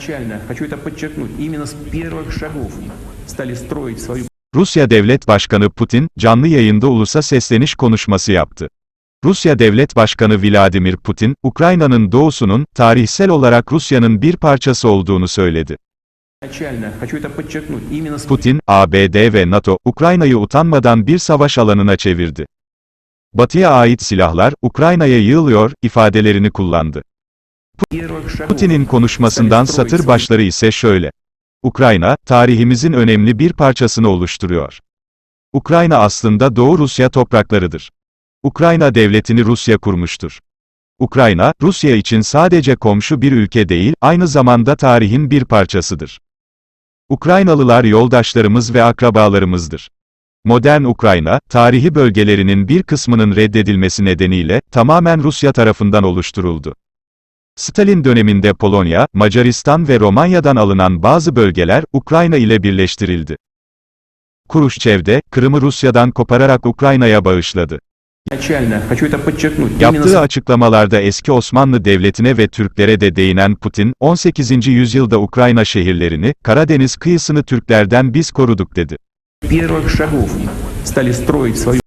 Изначально, хочу это подчеркнуть, именно с первых шагов стали строить свою Rusya Devlet Başkanı Putin, canlı yayında ulusa sesleniş konuşması yaptı. Rusya Devlet Başkanı Vladimir Putin, Ukrayna'nın doğusunun, tarihsel olarak Rusya'nın bir parçası olduğunu söyledi. Изначально, хочу это подчеркнуть, именно с Putin, ABD ve NATO, Ukrayna'yı utanmadan bir savaş alanına çevirdi. Batı'ya ait silahlar, Ukrayna'ya yığılıyor, ifadelerini kullandı. Putin'in konuşmasından satır başları ise şöyle. Ukrayna, tarihimizin önemli bir parçasını oluşturuyor. Ukrayna aslında Doğu Rusya topraklarıdır. Ukrayna devletini Rusya kurmuştur. Ukrayna, Rusya için sadece komşu bir ülke değil, aynı zamanda tarihin bir parçasıdır. Ukraynalılar yoldaşlarımız ve akrabalarımızdır. Modern Ukrayna, tarihi bölgelerinin bir kısmının reddedilmesi nedeniyle, tamamen Rusya tarafından oluşturuldu. Stalin döneminde Polonya, Macaristan ve Romanya'dan alınan bazı bölgeler Ukrayna ile birleştirildi. Kuruşçev'de, Kırım'ı Rusya'dan kopararak Ukrayna'ya bağışladı. Yaptığı açıklamalarda eski Osmanlı Devleti'ne ve Türklere de değinen Putin, 18. yüzyılda Ukrayna şehirlerini, Karadeniz kıyısını Türklerden biz koruduk dedi.